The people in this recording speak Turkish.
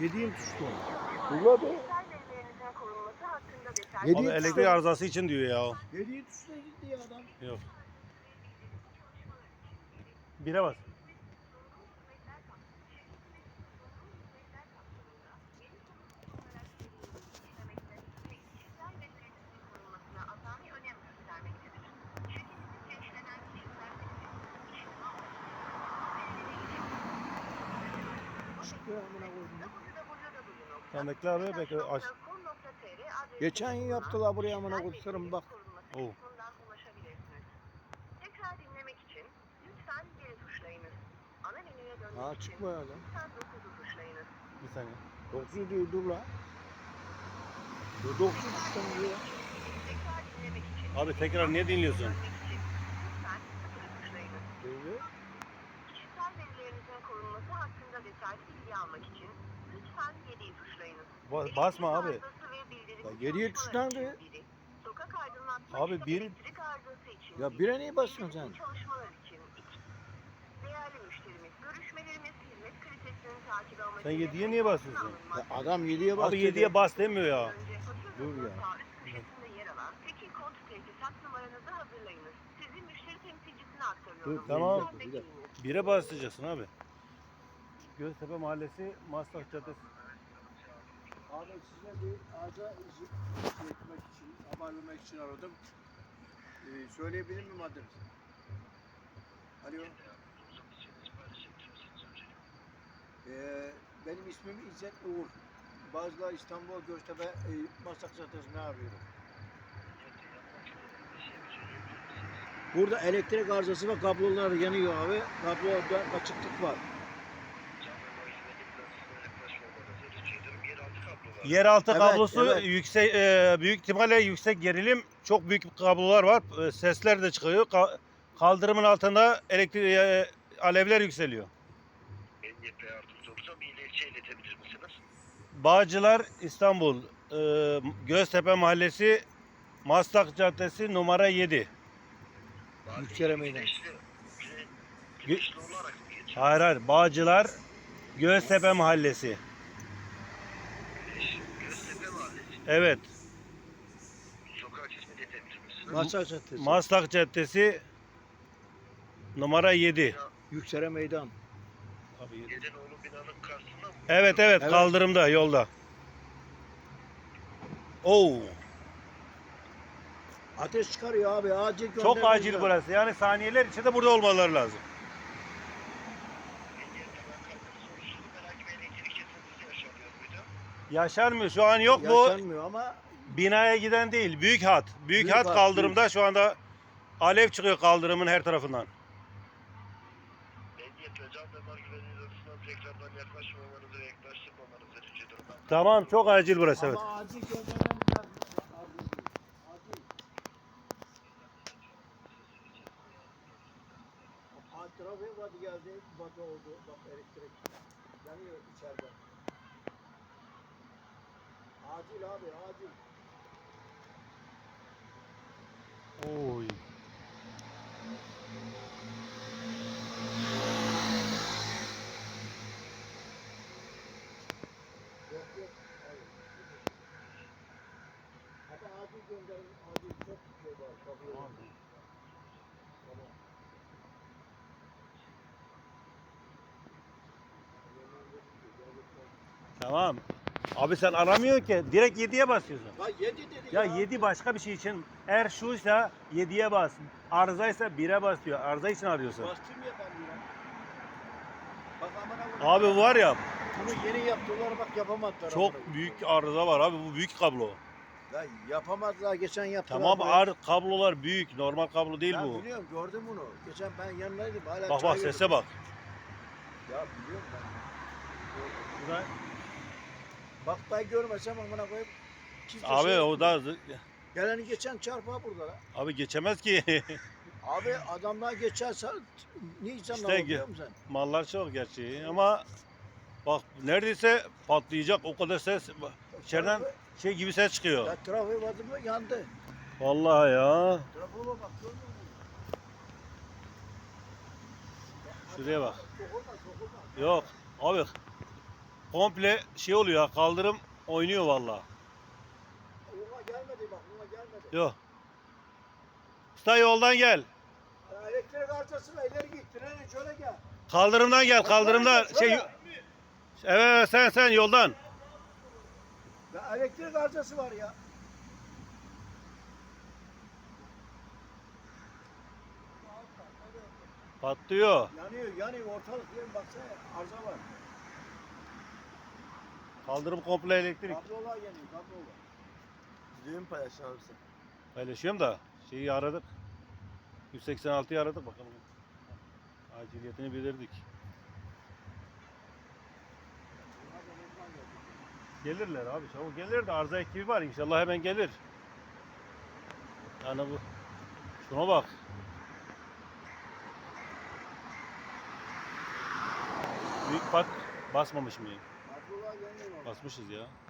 Yediğim tuştu. Buladı. Kişisel verilerinizin korunması hakkında detaylı Yedi- Abi Yediğim elektrik arızası için diyor ya. Yediğim tuşla gitti ya adam. Yok. Bire bas. kişisel verilerinizin korunmasına Bekle abi bekle aç. Geçen yıl yaptılar buraya amına koyduklarım bak. Oo. Tekrar dinlemek için lütfen geri tuşlayınız. Ana menüye dönmek Aa için çıkmıyor lan. lütfen 9'u tuşlayınız. Bir saniye. 9 diyor dur lan. Dur 9 tuştan diyor. Tekrar dinlemek için Abi tekrar niye dinliyorsun? dönmek için lütfen 0'ı tuşlayınız. Diyor. Kişisel verilerinizin korunması hakkında detaylı bilgi almak için lütfen 7'yi tuşlayınız. Ba- basma abi. Ya geriye için biri. Sokak aydınlatma Abi bir- elektrik arızası için Ya bire niye basıyorsun sen? Çalışmalar için. Değerli müşterimiz, görüşmelerimiz hizmet kalitesinin takibi amacıyla Sen yediye niye basıyorsun? Ya adam 7'ye bas. Abi dedi. 7'ye bas demiyor ya. Dur ya. Dur, tamam. Bire basacaksın abi. Göztepe Mahallesi Maslak Caddesi. Abi size bir şey etmek için, haber vermek için aradım. Ee, söyleyebilir miyim adresi? Alo. Ee, benim ismim İzzet Uğur. Bazılar İstanbul Göztepe e, Maslak Caddesi'ne arıyorum. Burada elektrik arızası ve kablolar yanıyor abi. Kabloda açıklık var. Yeraltı Evet, kablosu evet. yüksek e, büyük ihtimalle yüksek gerilim çok büyük kablolar var. E, sesler de çıkıyor. Ka- kaldırımın altında elektrik e, alevler yükseliyor. Emniyet ve yardımcı iletebilir misiniz? Bağcılar İstanbul e, Göztepe Mahallesi Maslak Caddesi numara 7. Yüksele meydan. Hayır hayır Bağcılar Göztepe Mahallesi. Güneş, Göztepe Mahallesi. Evet Sokak ismi? Maslak Caddesi. Maslak Caddesi numara 7. Yüksele Meydan. Yedenoğlu binanın karşısında mı? Evet evet Evet. kaldırımda yolda. Oo Ateş çıkarıyor abi acil çok göndermemiz acil burası. Yani saniyeler içinde burada olmaları lazım. Emniyet hemen kalkması oluşturdu. Herhangi bir elektrik kesintisi yaşanıyor muydu? Yaşanmıyor. Şu an yok bu. Yaşanmıyor ama Binaya giden değil. Büyük hat. Büyük, Büyük hat hat, kaldırımda şu anda alev çıkıyor kaldırımın her tarafından. Emniyet ve jandarma güvenliği açısından tekrardan yaklaşmamanızı ve yaklaştırmamanızı rica ediyorum. Ben Tamam çok acil burası evet. ama acil göndermemiz lazım. Acil. Acil. Aa, Trafik vardı geldi, batı oldu, bak elektrik yanıyor içeride. Acil abi, acil. Oy. Yok yok, hayır. Ama acil gönderin, acil çok şey var, kapıyor. Tamam. Tamam. Abi sen aramıyorsun ki. Direkt 7'ye basıyorsun. Ya yedi dedi Ya 7 başka bir şey için. Eğer şuysa 7'ye bas. Arızaysa 1'e bas diyor. Arıza için arıyorsun. Bastım ya ben ya. Bak amına koyayım. Abi var ya Bunu yeni yaptılar bak yapamadılar. çok amına koyayım. büyük arıza var abi. Bu büyük kablo. Ya yapamazlar geçen yaptılar. Tamam ar kablolar büyük. Normal kablo değil Ya bu. biliyorum gördüm bunu. Geçen ben yanındaydım hala Bak çay bak sese bak. Ya biliyorum ben. Bak ben görmesem amına koyayım. Kimse Abi şey- o da Geleni geçen çarpar burada. lan. abi geçemez ki. Abi adamlar geçerse ne insanlar İşte biliyor musun sen? Mallar çok gerçi ama bak neredeyse patlayacak o kadar ses içeriden şey gibi ses çıkıyor. Ya trafik vardı mı yandı. Vallahi ya. Trafiğe bak görmüyor musun? Şuraya bak. Sokulma sokulma. Yok abi komple şey oluyor kaldırım oynuyor vallahi. Ona gelmedi bak ona gelmedi. Yok. Usta yoldan gel. Ya elektrik arızasına ileri git. Treni şöyle gel. Kaldırımdan gel kaldırımdan şey Evet evet, sen sen yoldan. Ya elektrik arızası var ya. Patlıyor. Yanıyor yanıyor ortalık yerin baksana arıza var. Kaldırım komple elektrik. Kablolar yanıyor kablolar. Videoyu mu paylaşacaksın abi sen? Paylaşıyorum da şeyi aradık. 186'yı aradık bakalım. Aciliyetini bildirdik. Gelirler abi çabuk gelir de arıza ekibi var inşallah hemen gelir. Yani bu şuna bak. Büyük bak basmamış mıyım? Kablolar yanıyor. orada. Basmışız ya.